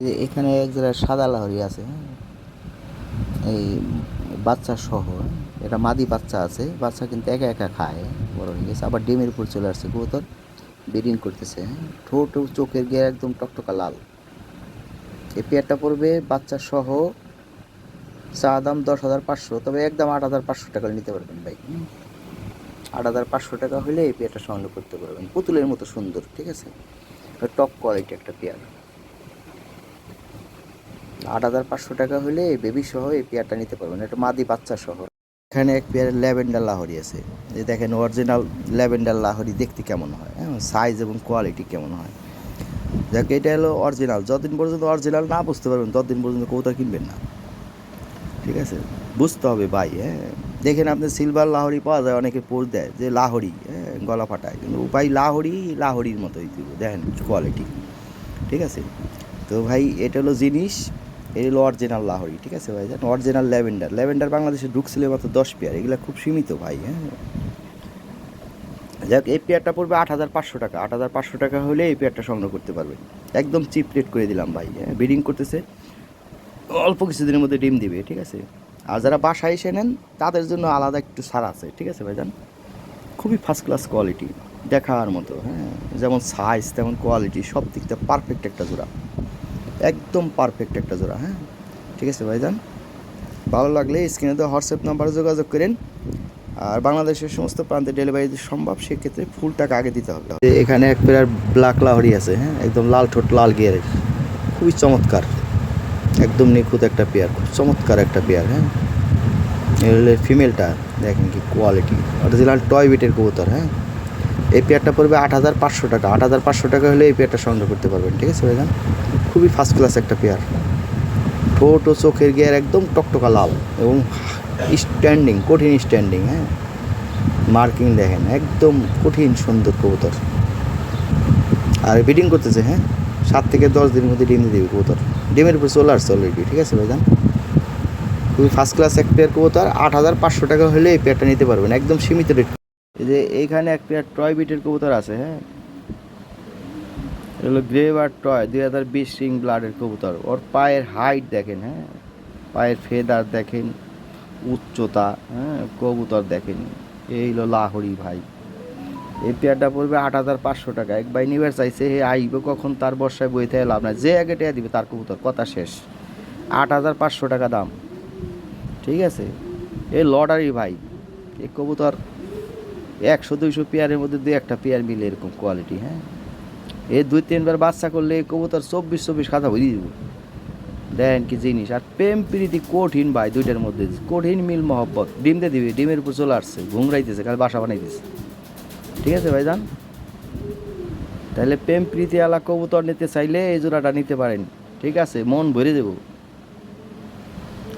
এখানে এক জায়গায় সাদা লাহরি আছে হ্যাঁ। এই বাচ্চা সহ হ্যাঁ। এটা মাদি বাচ্চা আছে, বাচ্চা কিন্তু একা একা খায়, বড় হয়ে গেছে আবার ডিমের উপর চলে আসছে কবুতর ব্রিডিং করতেছে হ্যাঁ। ঠোঁট চোখের গিয়ে একদম টকটকা লাল এই পেয়ারটা পড়বে বাচ্চা সহ চা দাম দশ হাজার পাঁচশো, তবে একদম আট হাজার পাঁচশো টাকা নিতে পারবেন ভাই হুম। আট হাজার পাঁচশো টাকা হলে এই পেয়ারটা সংগ্রহ করতে পারবেন পুতুলের মতো সুন্দর, ঠিক আছে টপ কোয়ালিটি একটা পেয়ার আট হাজার পাঁচশো টাকা হলে বেবি সহ এই পেয়ারটা নিতে পারবেন। এটা মাদি বাচ্চা সহ। এখানে এক পেয়ার ল্যাভেন্ডার লাহরি আছে। যে দেখেন অরিজিনাল ল্যাভেন্ডার লাহরি দেখতে কেমন হয় হ্যাঁ? সাইজ এবং কোয়ালিটি কেমন হয়। যাক, এটা হলো অরিজিনাল যতদিন পর্যন্ত অরিজিনাল না বুঝতে পারবেন, ততদিন পর্যন্ত কৌতা কিনবেন না। ঠিক আছে? বুঝতে হবে ভাই হ্যাঁ? দেখেন, আপনি সিলভার লাহরি পাওয়া যায়, অনেকে পোজ দেয় যে লাহরি হ্যাঁ? গলা ফাটায়। কিন্তু ভাই, লাহরি, লাহরির মতোই দিব দেখেন কোয়ালিটি ঠিক আছে? তো ভাই, এটা হলো জিনিস। এটা হলো অরিজিনাল লাহরি, ঠিক আছে ভাই? জান অরিজিনাল ল্যাভেন্ডার। ল্যাভেন্ডার বাংলাদেশে ঢুকছিল মাত্র দশ পেয়ার, এগুলো খুব সীমিত ভাই হ্যাঁ? যাক, এই পেয়ারটা পড়বে আট হাজার পাঁচশো টাকা। আট হাজার পাঁচশো টাকা হলে এই পেয়ারটা সংগ্রহ করতে পারবেন একদম চিপ রেট করে দিলাম ভাই হ্যাঁ? ব্রিডিং করতেছে। অল্প কিছুদিনের মধ্যে ডিম দিবে, ঠিক আছে? আর যারা বাসায় এসে নেন, তাদের জন্য আলাদা একটু ছাড় আছে, ঠিক আছে ভাই ভাইজান খুবই ফার্স্ট ক্লাস কোয়ালিটি দেখার মতো হ্যাঁ? যেমন সাইজ তেমন কোয়ালিটি সব দিকটা পারফেক্ট একটা জোড়া। একদম পারফেক্ট একটা জোড়া হ্যাঁ? ঠিক আছে ভাইজান? ভালো লাগলে স্ক্রিনে তো হোয়াটসঅ্যাপ নাম্বারে যোগাযোগ করেন। আর বাংলাদেশের সমস্ত প্রান্তে ডেলিভারি সম্ভব, সেক্ষেত্রে ফুল টাকা আগে দিতে হবে। এখানে এক পেয়ার ব্ল্যাক লাহরি আছে হ্যাঁ? একদম লাল ঠোঁট, লাল গিয়ারের খুবই চমৎকার। একদম নিখুঁত একটা পেয়ার খুব চমৎকার একটা পেয়ার হ্যাঁ? ফিমেলটা দেখেন কি কোয়ালিটি অরিজিনাল টয় বিটের কবুতর হ্যাঁ? এই পেয়ারটা পড়বে আট হাজার পাঁচশো টাকা। আট হাজার পাঁচশো টাকা হলে এই পেয়ারটা সংগ্রহ করতে পারবেন, ঠিক আছে ভাইজান? খুবই ফার্স্ট ক্লাস একটা পেয়ার। ঠোঁট ও চোখের গিয়ার একদম টকটকা লাল এবং স্ট্যান্ডিং কঠিন স্ট্যান্ডিং হ্যাঁ? মার্কিং দেখেন, একদম কঠিন সুন্দর কবুতর। আর বিডিং করতেছে হ্যাঁ? সাত থেকে দশ দিনের মধ্যে ডিম দেবে কবুতর। ডিমের উপর চলে আসছে অলরেডি ঠিক আছে ভাইজান? খুবই ফার্স্ট ক্লাস এক পেয়ার কবুতর, আট হাজার পাঁচশো টাকা হলে এই পেয়ারটা নিতে পারবেন, একদম সীমিত রেট যে এইখানে এক পেয়ার টয় বিটের কবুতর আছে হ্যাঁ? এগুলো গ্রেভ আর টয়, দুই হাজার বিশ রিং ব্লাডের কবুতর। ওর পায়ের হাইট দেখেন হ্যাঁ? পায়ের ফেদার দেখেন, উচ্চতা হ্যাঁ? কবুতর দেখেন। এই হলো লাহরি ভাই। এই পেয়ারটা পড়বে আট হাজার পাঁচশো টাকা। এক নিবার চাইছে, হে আইবে কখন তার বর্ষায় বইতে লাভ না যে আগে টেয়া দিবে তার কবুতর, কথা শেষ। আট হাজার পাঁচশো টাকা দাম। ঠিক আছে? এই লটারি ভাই, এই কবুতর একশো, দুইশো পেয়ারের মধ্যে দুই একটা পেয়ার মিলে এরকম কোয়ালিটি হ্যাঁ? এই দুই, তিনবার বাচ্চা করলে কবুতর চব্বিশ চব্বিশ খাতা ভরিয়ে দিব। দেন কি জিনিস। আর প্রেম প্রীতি কঠিন ভাই, দুইটার মধ্যে। কঠিন মিল মহব্বত। ডিম দিয়ে দিবে, ডিমের উপর চলে আসছে ঘুমরাইতেছে কাল বাসা বানাইতেছে। ঠিক আছে ভাই যান তাহলে প্রেম প্রীতি আলা কবুতর নিতে চাইলে এই জোড়াটা নিতে পারেন। ঠিক আছে, মন ভরে দেব।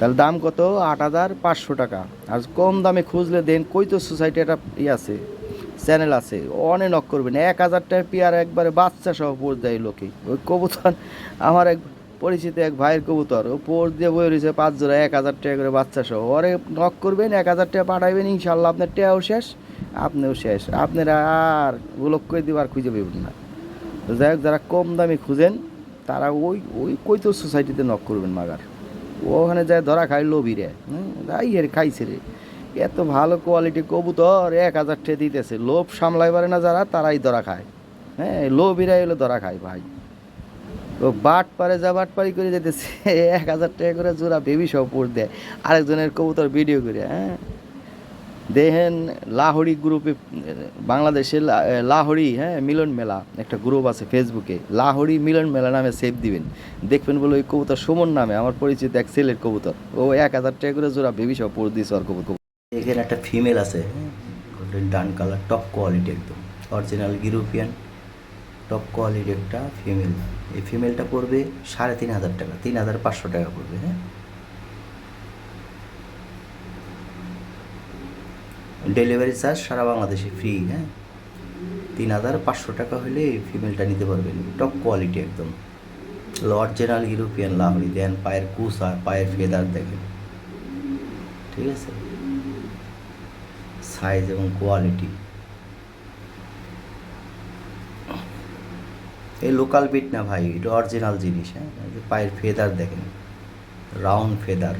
তাহলে দাম কত? আট হাজার পাঁচশো টাকা। আর কম দামে খুঁজলে দেন, কই তো সোসাইটি একটা ই আছে চ্যানেল আছে অনেক নক করবেন। এক হাজার টাকা পেয়ার একবারে বাচ্চা সহ পোষ দেয় লোকে। ওই কবুতর, আমার এক পরিচিত এক ভাইয়ের কবুতর, ও পোষ দিয়ে বই রয়েছে পাঁচ জোড়া, এক হাজার টাকা করে বাচ্চা সহ ওরে নক করবেন, এক হাজার টাকা পাঠাইবেন ইনশাল্লাহ আপনার টাকাও শেষ, আপনিও শেষ। আপনারা আর গোলক করে দিবার খুঁজে পাবেন না। তো যাই হোক, যারা কম দামে খুঁজেন, তারা ওই ওই কৈতো সোসাইটিতে নক করবেন মাগার। ওখানে যায় ধরা খায় লোভি রে। যাই রে খাইছে রে। এত ভালো কোয়ালিটি কবুতর, এক হাজার ঠে দিতেছে। লোভ সামলাই পারে না যারা, তারাই ধরা খায়। হ্যাঁ লোভিরাই হলে ধরা খায় ভাই। তো বাট পারে যা বাট পারি করে যেতেছে, এক হাজার টাকা করে জোড়া বেবি সব পড় দেয়। আরেকজনের কবুতর ভিডিও করে হ্যাঁ। দেখেন লাহোরি গ্রুপে, বাংলাদেশে লা- লাহোরি হ্যাঁ মিলন মেলা একটা গ্রুপ আছে ফেসবুকে। লাহোরি মিলন মেলা নামে সেভ দিবেন। দেখবেন বলে ওই কবুতর সুমন নামে, আমার পরিচিত এক ছেলের কবুতর। ও এক হাজার টাকা করে জোড়া বেবি সব পড়ে দিয়েছে ওর কবুতর। এখানে একটা ফিমেল আছে golden dun colour top quality একদম। অরিজিনাল ইউরোপিয়ান টপ কোয়ালিটি একটা ফিমেল এই ফিমেলটা পড়বে সাড়ে তিন হাজার টাকা, তিন হাজার পাঁচশো টাকা পড়বে হ্যাঁ। ডেলিভারি চার্জ সারা বাংলাদেশে ফ্রি হ্যাঁ? তিন হাজার পাঁচশো টাকা হলে এই ফিমেলটা নিতে পারবেন। টপ কোয়ালিটি একদম। অরিজিনাল ইউরোপিয়ান লাহরি দেন পায়ের কুসা পায়ের ফেদার দেখেন। ঠিক আছে? সাইজ এবং কোয়ালিটি এই লোকাল বিট না ভাই, এটা অরিজিনাল জিনিস হ্যাঁ? পায়ের ফেদার দেখেন। রাউন্ড ফেদার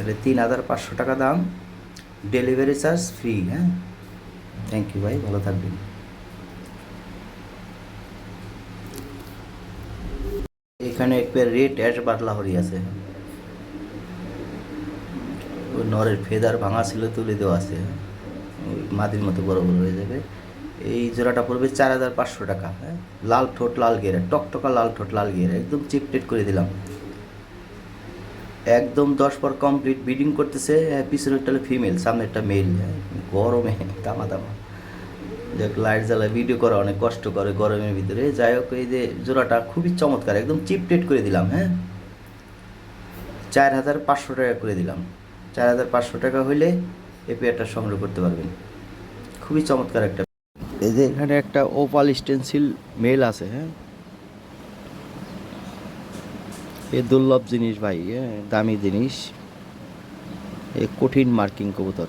তাহলে তিন হাজার পাঁচশো টাকা দাম। ডেলিভারি চার্জ ফ্রি হ্যাঁ? থ্যাংক ইউ ভাই, ভালো থাকবেন। এখানে একটা রেট অ্যাশ বাটলা হরি আছে। ওই নরের ফেদার ভাঙা ছিল, তুলে দেওয়া আছে। ওই মাদির মতো বড় বড় হয়ে যাবে। এই জোড়াটা পড়বে চার হাজার পাঁচশো টাকা হ্যাঁ? লাল ঠোঁট লাল গেরা টকটকা লাল ঠোঁট লাল গেরা একদম চিপটেট করে দিলাম। একদম দশ পর কমপ্লিট বিডিং করতেছে হ্যাঁ, পিছনেরটা হলো ফিমেল সামনেরটা মেল হ্যাঁ গরমে দামা দামা দেখ লাইট জ্বালায় ভিডিও করা অনেক কষ্ট করে গরমের ভিতরে। যাই হোক এই যে জোড়াটা খুবই চমৎকার একদম চিপটেট করে দিলাম হ্যাঁ। চার হাজার পাঁচশো টাকা করে দিলাম। চার হাজার পাঁচশো টাকা হইলে এই পেয়ারটা সংগ্রহ করতে পারবেন। খুবই চমৎকার একটা। এই যে এখানে একটা ওপাল স্টেন্সিল মেল আছে হ্যাঁ। এ দুর্লভ জিনিস ভাই দামি জিনিস, এ কঠিন মার্কিং কবুতর।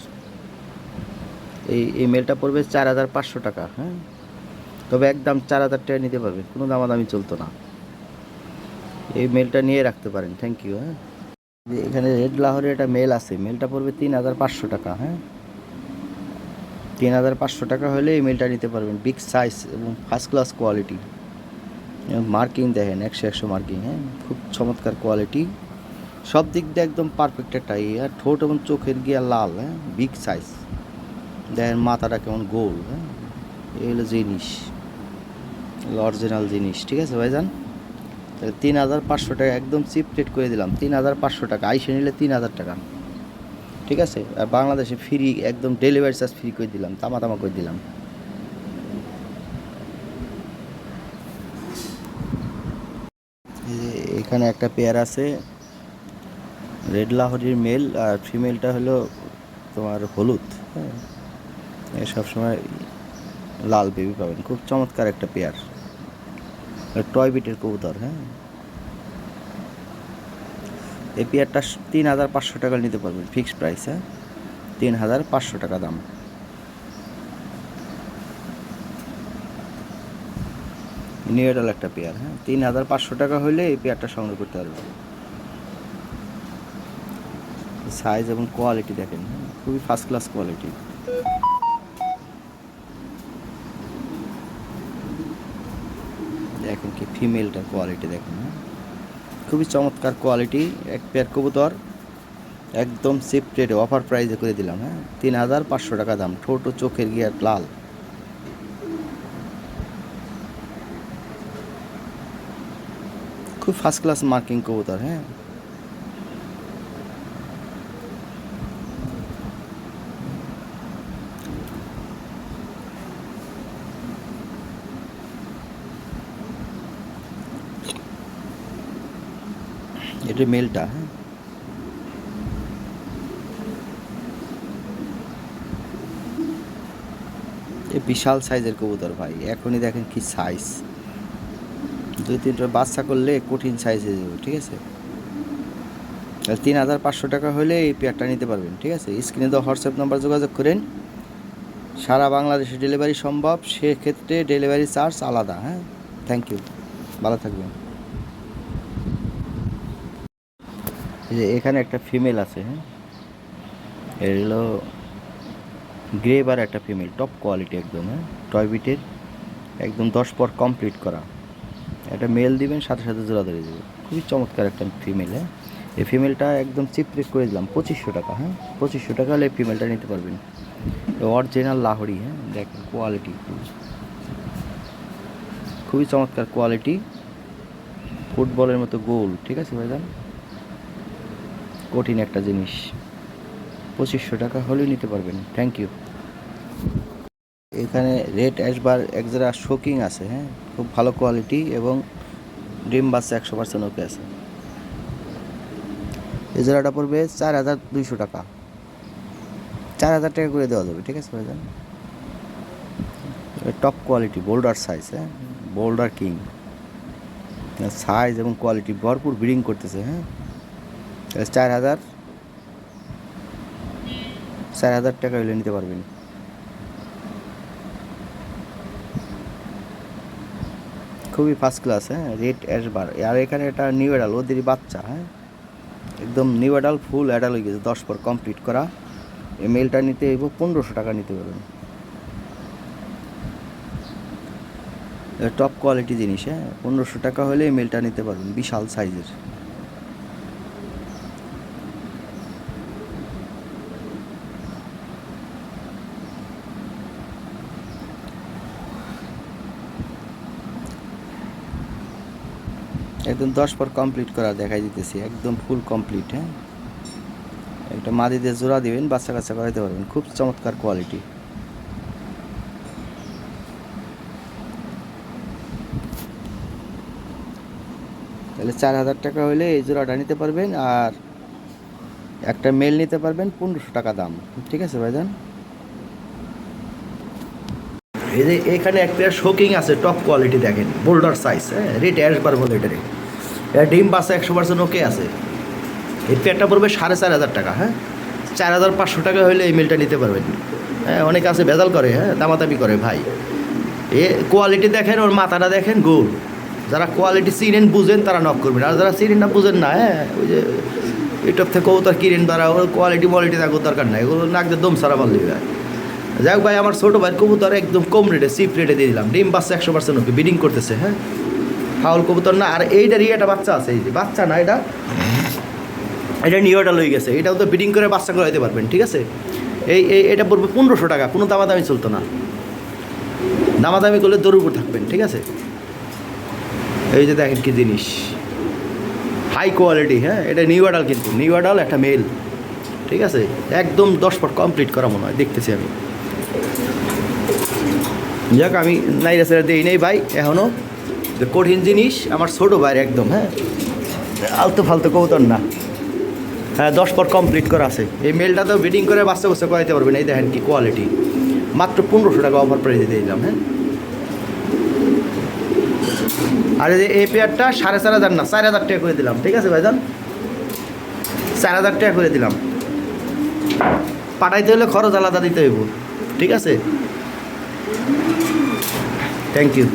এই এই মেলটা পড়বে চার হাজার পাঁচশো টাকা হ্যাঁ? তবে একদম চার হাজার টাকা নিতে পারবেন, কোনো দামাদামি চলতো না। এই মেলটা নিয়ে রাখতে পারেন থ্যাংক ইউ হ্যাঁ? এখানে রেড লাহোরে একটা মেল আছে মেলটা পড়বে তিন হাজার পাঁচশো টাকা হ্যাঁ? তিন হাজার পাঁচশো টাকা হলে এই মেলটা নিতে পারবেন বিগ সাইজ এবং ফার্স্ট ক্লাস কোয়ালিটি মার্কিং দেখেন, একশো একশো মার্কিং হ্যাঁ খুব চমৎকার কোয়ালিটি সব দিক দিয়ে একদম পারফেক্ট একটা ইয়ে ঠোঁট এবং চোখের গিয়া লাল হ্যাঁ বিগ সাইজ দেখেন মাথাটা কেমন গোল হ্যাঁ এই হলো জিনিস অরিজিনাল জিনিস, ঠিক আছে ভাইজান? তাহলে তিন হাজার পাঁচশো টাকা একদম চিপ রেট করে দিলাম, তিন হাজার পাঁচশো টাকা, আইসে নিলে তিন হাজার টাকা। ঠিক আছে? আর বাংলাদেশে ফ্রি একদম ডেলিভারি চার্জ ফ্রি করে দিলাম তামা তামা করে দিলাম এই যে এখানে একটা পেয়ার আছে রেড লাহরির মেল আর ফিমেলটা হলো তোমার হলুদ হ্যাঁ। সবসময় লাল বেবি পাবেন, খুব চমৎকার একটা পেয়ার টয় বিটের কবুতর হ্যাঁ। এই পেয়ারটা তিন হাজার পাঁচশো টাকা নিতে পারবেন ফিক্সড প্রাইস হ্যাঁ। তিন হাজার পাঁচশো টাকা দাম। নিউডাল একটা পেয়ার হ্যাঁ? তিন হাজার পাঁচশো টাকা হলে এই পেয়ারটা সংগ্রহ করতে পারবে সাইজ এবং কোয়ালিটি দেখেন হ্যাঁ, খুবই ফার্স্ট ক্লাস কোয়ালিটি দেখেন কি ফিমেলটার কোয়ালিটি দেখেন হ্যাঁ? খুবই চমৎকার কোয়ালিটি এক পেয়ার কবুতর একদম সেফ রেটে অফার প্রাইসে করে দিলাম হ্যাঁ? তিন হাজার পাঁচশো টাকা দাম ঠোঁট চোখের গিয়ার লাল। খুব ফার্স্ট ক্লাস মার্কিং কবুতর হ্যাঁ এটা মেলটা হ্যাঁ এ বিশাল সাইজের কবুতর ভাই এখনই দেখেন কি সাইজ দুই তিনটা বাচ্চা করলে কঠিন সাইজ হয়ে যাবে, ঠিক আছে? তাহলে তিন হাজার পাঁচশো টাকা হলে এই পেয়ারটা নিতে পারবেন, ঠিক আছে? স্ক্রিনে তো হোয়াটসঅ্যাপ নাম্বার যোগাযোগ করেন। সারা বাংলাদেশে ডেলিভারি সম্ভব, সেক্ষেত্রে ডেলিভারি চার্জ আলাদা হ্যাঁ? থ্যাংক ইউ ভালো থাকবেন। যে এখানে একটা ফিমেল আছে হ্যাঁ? এর হলো গ্রেভ আর একটা ফিমেল টপ কোয়ালিটি একদম হ্যাঁ? টয় বিটের একদম দশ পর কমপ্লিট করা। একটা মেল দিবেন, সাথে সাথে জোড়া ধরে দেবে খুবই চমৎকার একটা ফিমেল হ্যাঁ? এই ফিমেলটা একদম চিপ করে দিলাম, পঁচিশশো টাকা হ্যাঁ? পঁচিশশো টাকা হলে এই ফিমেলটা নিতে পারবেন। অরিজিনাল লাহরি হ্যাঁ? দেখেন কোয়ালিটি খুবই। চমৎকার কোয়ালিটি ফুটবলের মতো গোল ঠিক আছে ভাইজান? কঠিন একটা জিনিস। পঁচিশশো টাকা হলেও নিতে পারবেন। থ্যাংক ইউ এখানে রেড অ্যাশবার এক জায়গা শোকিং আছে হ্যাঁ? খুব ভালো কোয়ালিটি এবং ডিম বাচ্চা একশো পার্সেন্ট ওকে আছে। এই জায়গাটা পড়বে চার হাজার দুইশো টাকা। চার হাজার টাকা করে দেওয়া যাবে, ঠিক আছে ভাইজান? টপ কোয়ালিটি বোল্ডার সাইজ হ্যাঁ? বোল্ডার কিং সাইজ এবং কোয়ালিটি ভরপুর ব্রিডিং করতেছে হ্যাঁ? চার হাজার চার হাজার টাকা হলে নিতে পারবেন। খুবই ফার্স্ট ক্লাস হ্যাঁ? রেড অ্যাশবার আর এখানে এটা নিউ অ্যাডাল ওদের বাচ্চা হ্যাঁ? একদম নিউ অ্যাডাল ফুল অ্যাডাল হয়ে গেছে, দশ পর কমপ্লিট করা। এই মেলটা নিতে এবং পনেরোশো টাকা নিতে পারবেন টপ কোয়ালিটি জিনিস হ্যাঁ? পনেরোশো টাকা হলে এই মেলটা নিতে পারবেন, বিশাল সাইজের একদম দশ পর কমপ্লিট করা দেখাই দিতেছি, একদম ফুল কমপ্লিট হ্যাঁ? একটা মাদিদের জোড়া দিবেন, বাচ্চা কাচ্চা করাইতে পারবেন, খুব চমৎকার কোয়ালিটি তাহলে চার হাজার টাকা হলে এই জোড়াটা নিতে পারবেন, আর একটা মেল নিতে পারবেন, পনেরোশো টাকা দাম। ঠিক আছে, ভাইজান? এই যে এখানে একটা শোকিং আছে টপ কোয়ালিটি দেখেন বোল্ডার সাইজ হ্যাঁ? রেট অ্যাশবার বলে এটারে এটা ডিম বাসা একশো পার্সেন্ট ওকে আছে। এই পেয়ারটা পড়বে সাড়ে চার হাজার টাকা হ্যাঁ? চার হাজার পাঁচশো টাকা হলে এই মিলটা নিতে পারবেন। হ্যাঁ অনেকে আছে ভেজাল করে হ্যাঁ দামাদামি করে ভাই। এ কোয়ালিটি দেখেন, ওর মাথাটা দেখেন গোল যারা কোয়ালিটি চিনেন, বুঝেন, তারা নক করবেন। আর যারা চিনেন না, বুঝেন না হ্যাঁ ওই যে ইউটিউব থেকে কবুতর কিনেন তারা ওর কোয়ালিটি মোয়ালিটি থাকো দরকার নাই। এগুলো নাক দিয়ে দম সারা মারলি ভাই যাই হোক ভাই, আমার ছোটো ভাই কবুতর একদম কম রেটে চিপ রেটে দিয়ে দিলাম। ডিম বাচ্চা একশো পার্সেন্ট ওকে বিডিং করতেছে হ্যাঁ? ফাউল কবুতর না, আর এইটারই একটা বাচ্চা আছে, এই যে বাচ্চা না এটা? এটা নিউটা লই গেছে, এটাও তো বিডিং করে বাচ্চা করাইতে পারবেন, ঠিক আছে? এই এই, এটা পড়বে পনেরোশো টাকা, কোনো দামাদামি চলতো না। দামাদামি করলে দৌড় উপর থাকবেন, ঠিক আছে? এই যে দেখেন কি জিনিস। হাই কোয়ালিটি হ্যাঁ এটা নিউ আডাল কিন্তু নিউ আডাল একটা মেল ঠিক আছে? একদম দশ ফুট কমপ্লিট করা মনে হয়, দেখতেছি আমি। যাক, আমি নাইরা সেরা দিই নেই ভাই এখনও যে কঠিন জিনিস, আমার ছোটো ভাইয়ের একদম হ্যাঁ? আলতু ফালতু কবুতর না। হ্যাঁ দশ পর কমপ্লিট করা আছে। এই মেলটা তো বিডিং করে বাচ্চা বাচ্চা করাইতে পারবেন এই দেখেন কি কোয়ালিটি মাত্র পনেরোশো টাকা অফার প্রাইজে দিয়ে দিলাম হ্যাঁ? আর এই পেয়ারটা সাড়ে চার হাজার না, চার হাজার টাকা করে দিলাম, ঠিক আছে ভাইজান? চার হাজার টাকা করে দিলাম। পাঠাইতে হলে খরচ আলাদা দিতে হইব, ঠিক আছে? Thank you